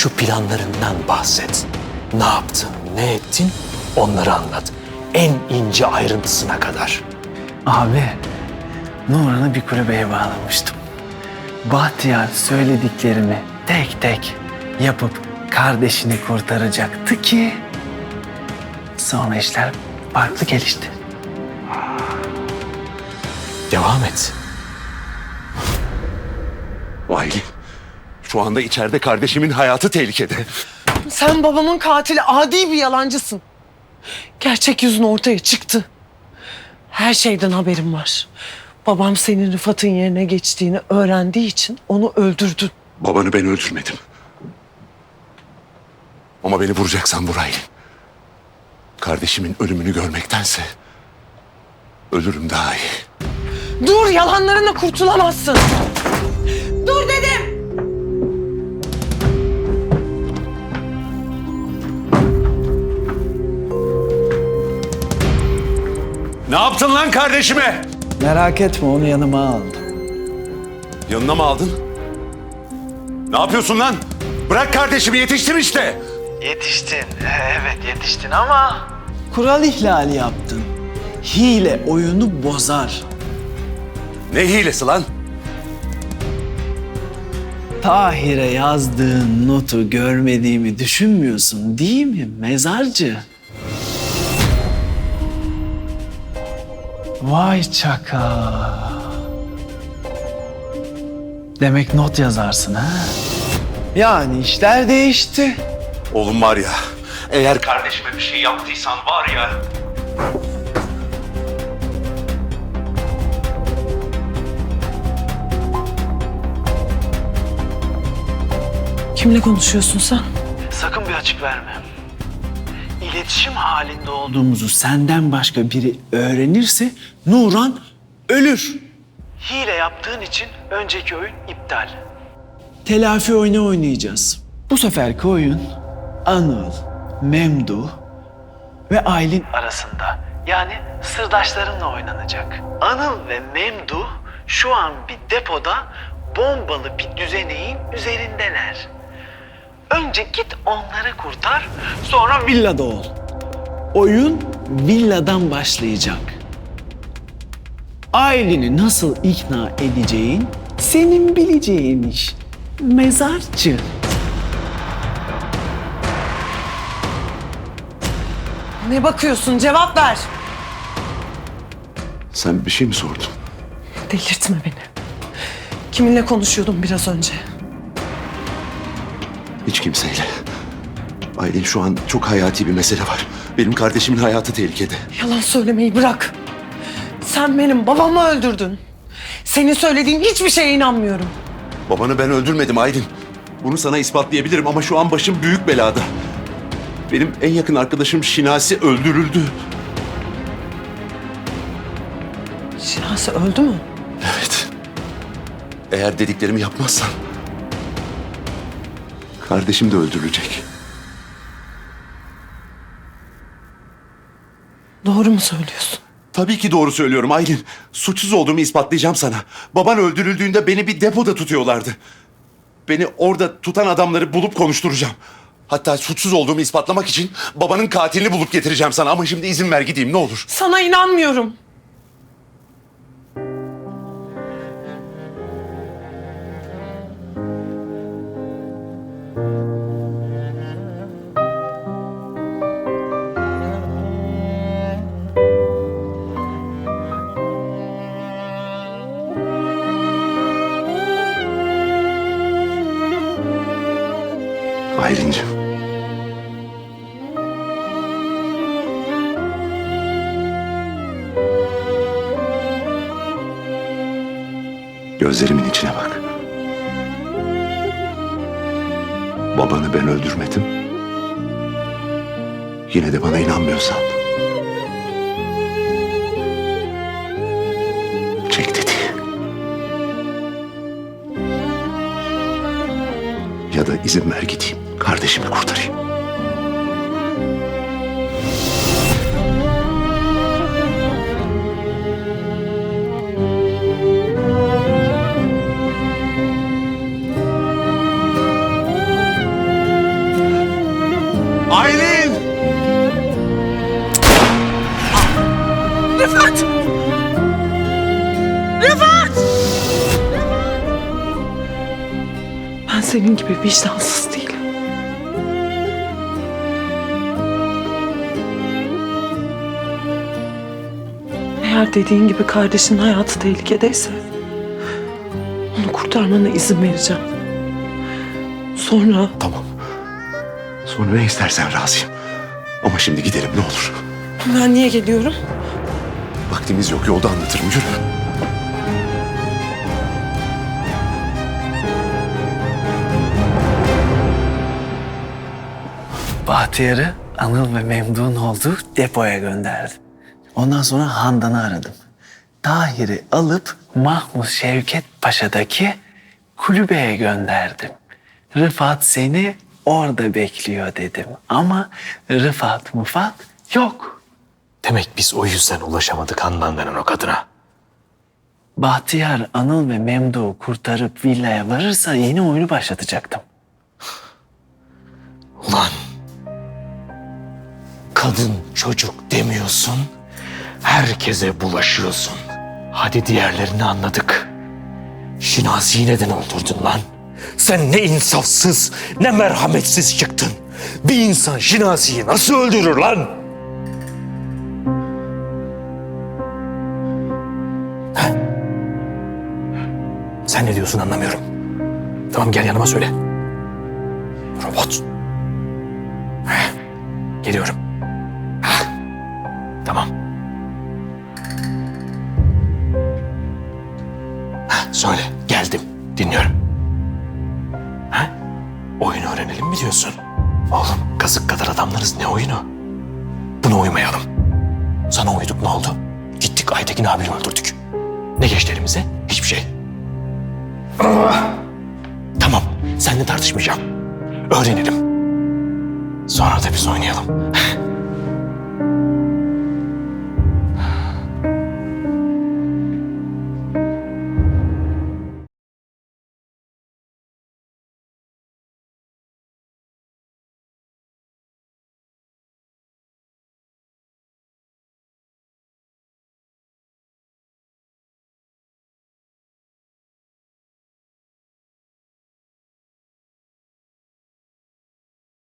şu planlarından bahset. Ne yaptın, ne ettin onları anlat. En ince ayrıntısına kadar. Abi, Nuran'ı bir kulübeye bağlamıştım. Bahtiyar söylediklerimi tek tek yapıp kardeşini kurtaracaktı ki... Sonra işler farklı gelişti. Devam et. Aylin, şu anda içeride kardeşimin hayatı tehlikede. Sen babamın katili adi bir yalancısın. Gerçek yüzün ortaya çıktı. Her şeyden haberim var. Babam senin Rıfat'ın yerine geçtiğini öğrendiği için onu öldürdün. Babanı ben öldürmedim. Ama beni vuracaksan vur Aylin. Kardeşimin ölümünü görmektense ölürüm daha iyi. Dur yalanlarına kurtulamazsın. Ne yaptın lan kardeşime? Merak etme onu yanıma aldım. Yanına mı aldın? Ne yapıyorsun lan? Bırak kardeşimi yetiştim işte. Yetiştin, evet yetiştin ama... Kural ihlali yaptın. Hile oyunu bozar. Ne hilesi lan? Tahir'e yazdığın notu görmediğimi düşünmüyorsun değil mi mezarcı? Vay çaka. Demek not yazarsın ha? Yani işler değişti. Oğlum var ya, eğer Kardeşime bir şey yaptıysan var ya. Kimle konuşuyorsun sen? Sakın bir açık verme. İletişim halinde olduğumuzu senden başka biri öğrenirse Nuran ölür. Hile yaptığın için önceki oyun iptal. Telafi oyunu oynayacağız. Bu seferki oyun Anıl, Memduh ve Aylin arasında. Yani sırdaşlarınla oynanacak. Anıl ve Memduh şu an bir depoda bombalı bir düzeneğin üzerindeler. Önce git onları kurtar, sonra villada ol. Oyun villadan başlayacak. Aileni nasıl ikna edeceğin senin bileceğin iş. Mezarcı. Ne bakıyorsun? Cevap ver. sen bir şey mi sordun? Delirtme beni. Kiminle konuşuyordun biraz önce? Hiç kimseyle. Aylin şu an çok hayati bir mesele var. Benim kardeşimin hayatı tehlikede. Yalan söylemeyi bırak. Sen benim babamı öldürdün. Senin söylediğin hiçbir şeye inanmıyorum. Babanı ben öldürmedim Aylin. Bunu sana ispatlayabilirim ama şu an başım büyük belada. Benim en yakın arkadaşım Şinasi öldürüldü. Şinasi öldü mü? Evet. Eğer dediklerimi yapmazsan... Kardeşim de öldürülecek. Doğru mu söylüyorsun? Tabii ki doğru söylüyorum Aylin. Suçsuz olduğumu ispatlayacağım sana. Baban öldürüldüğünde beni bir depoda tutuyorlardı. Beni orada tutan adamları bulup konuşturacağım. Hatta suçsuz olduğumu ispatlamak için babanın katilini bulup getireceğim sana. Ama şimdi izin ver gideyim ne olur. Sana inanmıyorum. Gözlerimin içine bak. Babanı ben öldürmedim. Yine de bana inanmıyorsan. Çek tetiği. Ya da izin ver gideyim. Kardeşimi kurtarayım. Rıfat! Rıfat! Ben senin gibi vicdansız değilim. Eğer dediğin gibi kardeşinin hayatı tehlikedeyse onu kurtarmana izin vereceğim. Sonra Tamam. Sonra ne istersen razıyım. Ama şimdi gidelim ne olur. ben niye geliyorum? Vaktimiz yok yolda anlatırım yürü. Bahtiyar'ı Anıl ve Memduh'un olduğu depoya gönderdim. Ondan sonra Handan'ı aradım. Tahir'i alıp Mahmut Şevket Paşa'daki kulübeye gönderdim. Rıfat seni orada bekliyor dedim. Ama Rıfat mufat yok. Demek biz o yüzden ulaşamadık Handan denen o kadına. Bahtiyar Anıl ve Memduh'u kurtarıp villaya varırsa yeni oyunu başlatacaktım. Ulan kadın çocuk demiyorsun, herkese bulaşıyorsun. Hadi diğerlerini anladık. Şinazi'yi neden öldürdün lan? Sen ne insafsız, ne merhametsiz çıktın. Bir insan Şinazi'yi nasıl öldürür lan? Sen ne diyorsun anlamıyorum. Tamam gel yanıma söyle. Robot. Heh, Geliyorum. Heh, Tamam. Heh, Söyle, geldim. Dinliyorum. Ha? Oyun öğrenelim mi diyorsun? Oğlum, kazık kadar adamlarız. Ne oyunu? Buna uymayalım. Sana uyduk ne oldu? Gittik Aytekin abini öldürdük. Ne geçti elimize? Hiçbir şey. Tamam, seninle tartışmayacağım. Öğrenelim. Sonra da biz oynayalım.